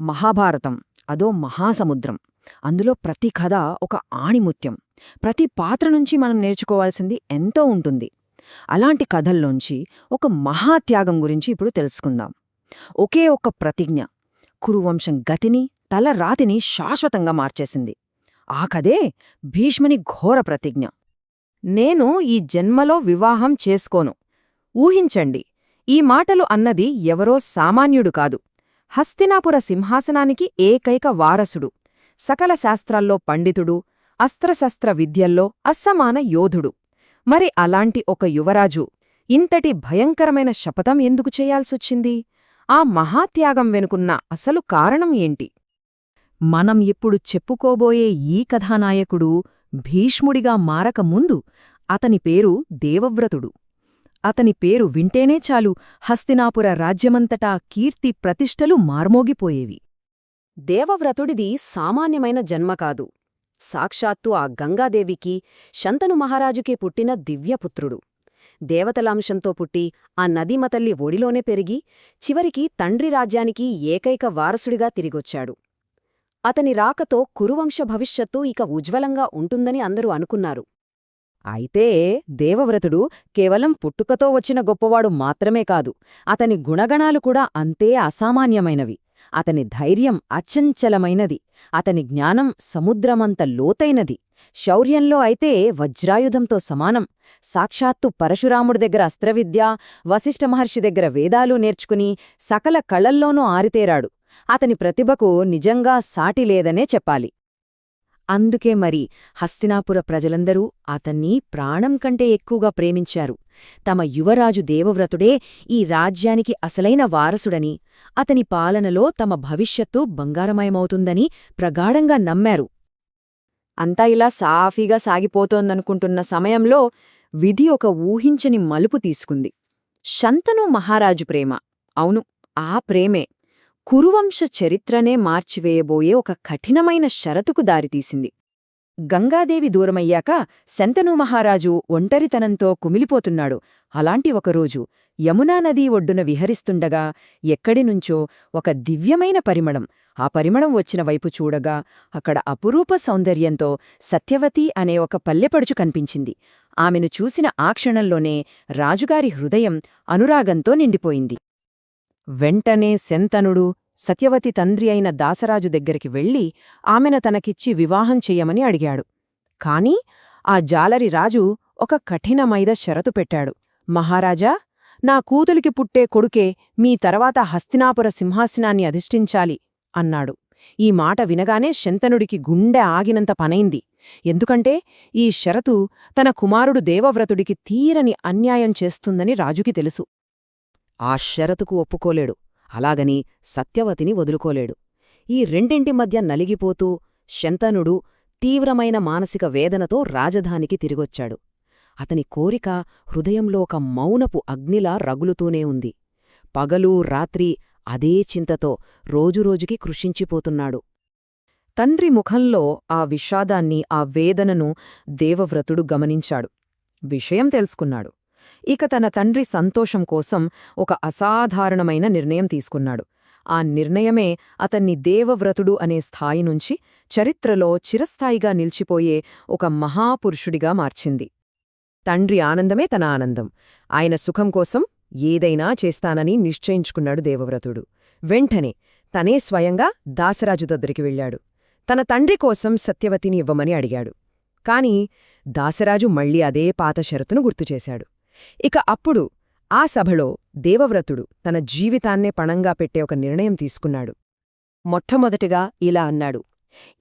మహాభారతం అదో మహాసముద్రం. అందులో ప్రతి కథ ఒక ఆణిముత్యం. ప్రతి పాత్ర నుంచి మనం నేర్చుకోవాల్సింది ఎంతో ఉంటుంది. అలాంటి కథల్లోంచి ఒక మహాత్యాగం గురించి ఇప్పుడు తెలుసుకుందాం. ఒకే ఒక్క ప్రతిజ్ఞ. కురువంశం గతిని తల రాతిని శాశ్వతంగా మార్చేసింది. ఆ కథే భీష్మని ఘోర ప్రతిజ్ఞ. నేను ఈ జన్మలో వివాహం చేసుకోను. ఊహించండి ఈ మాటలు అన్నది ఎవరో సామాన్యుడు కాదు. హస్తినాపుర సింహాసనానికి ఏకైక వారసుడు సకల శాస్త్రాల్లో పండితుడు అస్త్రశస్త్ర విద్యల్లో అస్సమాన యోధుడు. మరి అలాంటి ఒక యువరాజు ఇంతటి భయంకరమైన శపథం ఎందుకు చేయాల్సొచ్చింది? ఆ మహాత్యాగం వెనుకున్న అసలు కారణం ఏంటి? మనం ఇప్పుడు చెప్పుకోబోయే ఈ కథానాయకుడు భీష్ముడిగా మారకముందు అతని పేరు దేవవ్రతుడు. అతని పేరు వింటేనే చాలు. హస్తినాపుర రాజ్యమంతటా కీర్తి ప్రతిష్టలు మార్మోగిపోయేవి. దేవవ్రతుడిది సామాన్యమైన జన్మ కాదు. సాక్షాత్తు ఆ గంగాదేవికి శంతను మహారాజుకే పుట్టిన దివ్యపుత్రుడు. దేవతలాంశంతో పుట్టి ఆ నదీమతల్లి ఒడిలోనే పెరిగి చివరికి తండ్రి రాజ్యానికి ఏకైక వారసుడిగా తిరిగొచ్చాడు. అతని రాకతో కురువంశ భవిష్యత్తు ఇక ఉజ్వలంగా ఉంటుందని అందరూ అనుకున్నారు. అయితే దేవవ్రతుడు కేవలం పుట్టుకతో వచ్చిన గొప్పవాడు మాత్రమే కాదు అతని గుణగణాలు కూడా అంతే అసామాన్యమైనవి. అతని ధైర్యం అచంచలమైనది అతని జ్ఞానం సముద్రమంత లోతైనది. శౌర్యంలో అయితే వజ్రాయుధంతో సమానం. సాక్షాత్తు పరశురాముడి దగ్గర అస్త్రవిద్య వశిష్ఠ మహర్షి దగ్గర వేదాలు నేర్చుకుని సకల కళల్లోనూ ఆరితేరాడు. అతని ప్రతిభకు నిజంగా సాటి లేదనే చెప్పాలి. అందుకే మరి హస్తినాపుర ప్రజలందరూ అతన్ని ప్రాణం కంటే ఎక్కువగా ప్రేమించారు. తమ యువరాజు దేవవ్రతుడే ఈ రాజ్యానికి అసలైన వారసుడని అతని పాలనలో తమ భవిష్యత్తు బంగారమయమవుతుందని ప్రగాఢంగా నమ్మారు. అంతా ఇలా సాఫీగా సాగిపోతోందనుకుంటున్న సమయంలో విధి ఒక ఊహించని మలుపు తీసుకుంది. శంతను మహారాజు ప్రేమ. అవును ఆ ప్రేమే. కురువంశ చరిత్రనే మార్చివేయబోయే ఒక కఠినమైన షరతుకు దారితీసింది. గంగాదేవి దూరమయ్యాక శంతను మహారాజు ఒంటరితనంతో కుమిలిపోతున్నాడు. అలాంటి ఒకరోజు యమునా నదీ ఒడ్డున విహరిస్తుండగా ఎక్కడినుంచో ఒక దివ్యమైన పరిమళం ఆ పరిమళం వచ్చిన వైపు చూడగా అక్కడ అపురూప సౌందర్యంతో సత్యవతి అనే ఒక పల్లెపడుచు కనిపించింది. ఆమెను చూసిన ఆ క్షణంలోనే రాజుగారి హృదయం అనురాగంతో నిండిపోయింది. వెంటనే శంతనుడు సత్యవతి తండ్రి అయిన దాసరాజు దగ్గరికి వెళ్ళి ఆమెను తనకిచ్చి వివాహం చెయ్యమని అడిగాడు. కాని ఆ జాలరి రాజు ఒక కఠినమైద షరతు పెట్టాడు. మహారాజా నా కూతులికి పుట్టే కొడుకే మీ తర్వాత హస్తినాపుర సింహాసనాన్ని అధిష్ఠించాలి అన్నాడు. ఈ మాట వినగానే శంతనుడికి గుండె ఆగినంత పనైంది. ఎందుకంటే ఈ షరతు తన కుమారుడు దేవవ్రతుడికి తీరని అన్యాయం చేస్తుందని రాజుకి తెలుసు. ఆ షరతుకు ఒప్పుకోలేడు. అలాగని సత్యవతిని వదులుకోలేడు. ఈ రెండింటి మధ్య నలిగిపోతూ శంతనుడు తీవ్రమైన మానసిక వేదనతో రాజధానికి తిరిగొచ్చాడు. అతని కోరిక హృదయంలో ఒక మౌనపు అగ్నిలా రగులుతూనే ఉంది. పగలూ రాత్రి అదే చింతతో రోజురోజుకి కృషించిపోతున్నాడు. తండ్రి ముఖంలో ఆ విషాదాన్ని ఆ వేదనను దేవవ్రతుడు గమనించాడు. విషయం తెలుసుకున్నాడు. ఇక తన తండ్రి సంతోషం కోసం ఒక అసాధారణమైన నిర్ణయం తీసుకున్నాడు. ఆ నిర్ణయమే అతన్ని దేవవ్రతుడు అనే స్థాయి నుంచి చరిత్రలో చిరస్థాయిగా నిలిచిపోయే ఒక మహాపురుషుడిగా మార్చింది. తండ్రి ఆనందమే తన ఆనందం. ఆయన సుఖం కోసం ఏదైనా చేస్తానని నిశ్చయించుకున్నాడు దేవవ్రతుడు. వెంటనే తనే స్వయంగా దాసరాజు దగ్గరికి వెళ్ళాడు. తన తండ్రి కోసం సత్యవతిని ఇవ్వమని అడిగాడు. కాని దాసరాజు మళ్ళీ అదే పాత షరతును గుర్తుచేశాడు ఇక అప్పుడు ఆ సభలో దేవవ్రతుడు తన జీవితాన్నే పణంగా పెట్టే ఒక నిర్ణయం తీసుకున్నాడు. మొట్టమొదటిగా ఇలా అన్నాడు.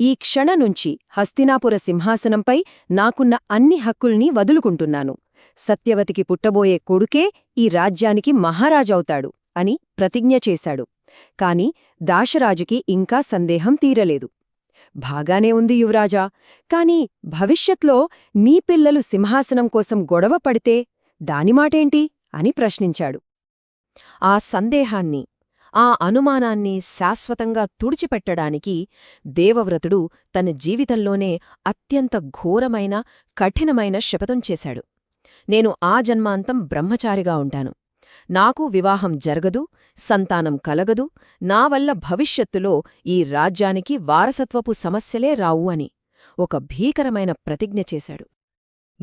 ఈ క్షణ నుంచి హస్తినాపుర సింహాసనంపై నాకున్న అన్ని హక్కుల్ని వదులుకుంటున్నాను. సత్యవతికి పుట్టబోయే కొడుకే ఈ రాజ్యానికి మహారాజవుతాడు అని ప్రతిజ్ఞ చేశాడు. కాని దాశరాజుకి ఇంకా సందేహం తీరలేదు. బాగానే ఉంది యువరాజా. కాని భవిష్యత్లో నీ పిల్లలు సింహాసనం కోసం గొడవ పడితే దానిమాటేంటి అని ప్రశ్నించాడు. ఆ సందేహాన్ని ఆ అనుమానాన్ని శాశ్వతంగా తుడిచిపెట్టడానికి దేవవ్రతుడు తన జీవితంలోనే అత్యంత ఘోరమైన కఠినమైన శపథం చేశాడు. నేను ఆ జన్మాంతం బ్రహ్మచారిగా ఉంటాను. నాకు వివాహం జరగదు సంతానం కలగదు నా వల్ల భవిష్యత్తులో ఈ రాజ్యానికి వారసత్వపు సమస్యలే రావు అని ఒక భీకరమైన ప్రతిజ్ఞ చేశాడు.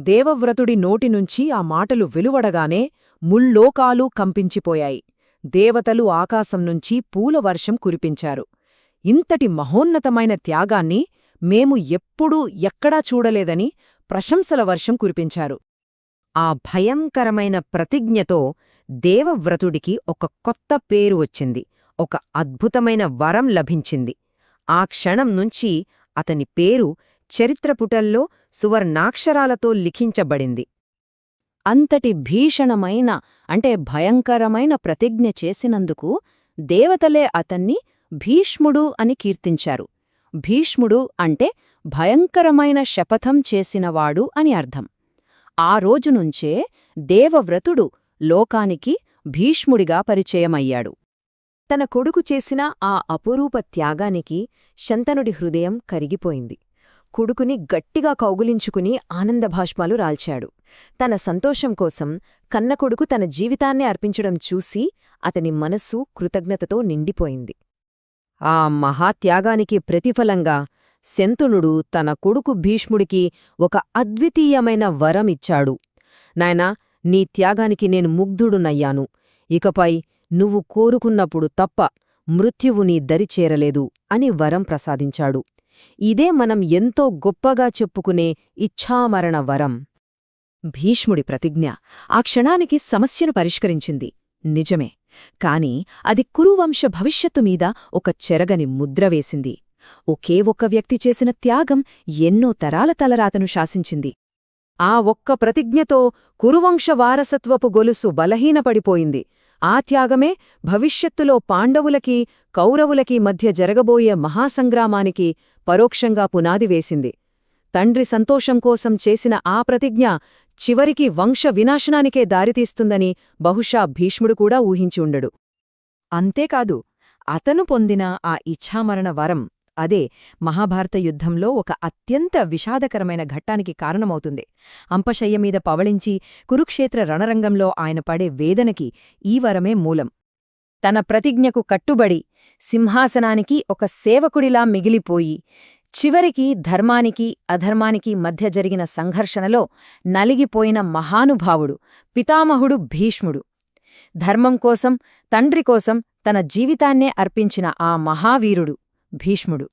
దేవవ్రతుడి నోటినుంచి ఆ మాటలు వెలువడగానే ముల్లోకాలు కంపించిపోయాయి. దేవతలు ఆకాశం నుంచి పూలవర్షం కురిపించారు. ఇంతటి మహోన్నతమైన త్యాగాన్ని మేము ఎప్పుడూ ఎక్కడా చూడలేదని ప్రశంసల వర్షం కురిపించారు. ఆ భయంకరమైన ప్రతిజ్ఞతో దేవవ్రతుడికి ఒక కొత్త పేరు వచ్చింది. ఒక అద్భుతమైన వరం లభించింది. ఆ క్షణం నుంచి అతని పేరు చరిత్రపుటల్లో సువర్ణాక్షరాలతో లిఖించబడింది. అంతటి భీషణమైన అంటే భయంకరమైన ప్రతిజ్ఞ చేసినందుకు దేవతలే అతన్ని భీష్ముడు అని కీర్తించారు. భీష్ముడు అంటే భయంకరమైన శపథం చేసినవాడు అని అర్థం. ఆ రోజునుంచే దేవవ్రతుడు లోకానికి భీష్ముడిగా పరిచయమయ్యాడు. తన కొడుకు చేసిన ఆ అపురూప త్యాగానికి శంతనుడి హృదయం కరిగిపోయింది. కొడుకుని గట్టిగా కౌగులించుకుని ఆనందభాష్మాలు రాల్చాడు. తన సంతోషం కోసం కన్నకొడుకు తన జీవితాన్నే అర్పించడం చూసి అతని మనస్సు కృతజ్ఞతతో నిండిపోయింది. ఆ మహాత్యాగానికి ప్రతిఫలంగా శంతునుడు తన కొడుకు భీష్ముడికి ఒక అద్వితీయమైన వరమిచ్చాడు నాయనా నీ త్యాగానికి నేను ముగ్ధుడునయ్యాను. ఇకపై నువ్వు కోరుకున్నప్పుడు తప్ప మృత్యువు నీ దరిచేరలేదు అని వరం ప్రసాదించాడు. ఇదే మనం ఎంతో గొప్పగా చెప్పుకునే ఇచ్ఛామరణ వరం. భీష్ముడి ప్రతిజ్ఞ ఆ క్షణానికి సమస్యను పరిష్కరించింది. నిజమే. కాని అది కురువంశ భవిష్యత్తు మీద ఒక చెరగని ముద్ర వేసింది. ఒకే ఒక్క వ్యక్తి చేసిన త్యాగం ఎన్నో తరాల తలరాతను శాసించింది. ఆ ఒక్క ప్రతిజ్ఞతో కురువంశ వారసత్వపు గొలుసు బలహీనపడిపోయింది. ఆ త్యాగమే భవిష్యత్తులో పాండవులకి కౌరవులకి మధ్య జరగబోయే మహాసంగ్రామానికి పరోక్షంగా పునాది వేసింది. తండ్రి సంతోషం కోసం చేసిన ఆ ప్రతిజ్ఞ చివరికి వంశ వినాశనానికే దారితీస్తుందని బహుశా భీష్ముడు కూడా ఊహించి ఉండడు. అంతేకాదు అతను పొందిన ఆ ఇచ్ఛామరణ వరం అదే మహాభారత యుద్ధంలో ఒక అత్యంత విషాదకరమైన ఘట్టానికి కారణమవుతుంది. అంపశయ్య మీద పవళించి కురుక్షేత్ర రణరంగంలో ఆయన పడే వేదనకి ఈ వరమే మూలం. తన ప్రతిజ్ఞకు కట్టుబడి సింహాసనానికి ఒక సేవకుడిలా మిగిలిపోయి చివరికి ధర్మానికి అధర్మానికి మధ్య జరిగిన సంఘర్షణలో నలిగిపోయిన మహానుభావుడు పితామహుడు భీష్ముడు. ధర్మం కోసం తండ్రి కోసం తన జీవితాన్నే అర్పించిన ఆ మహావీరుడు. భీష్ముడు.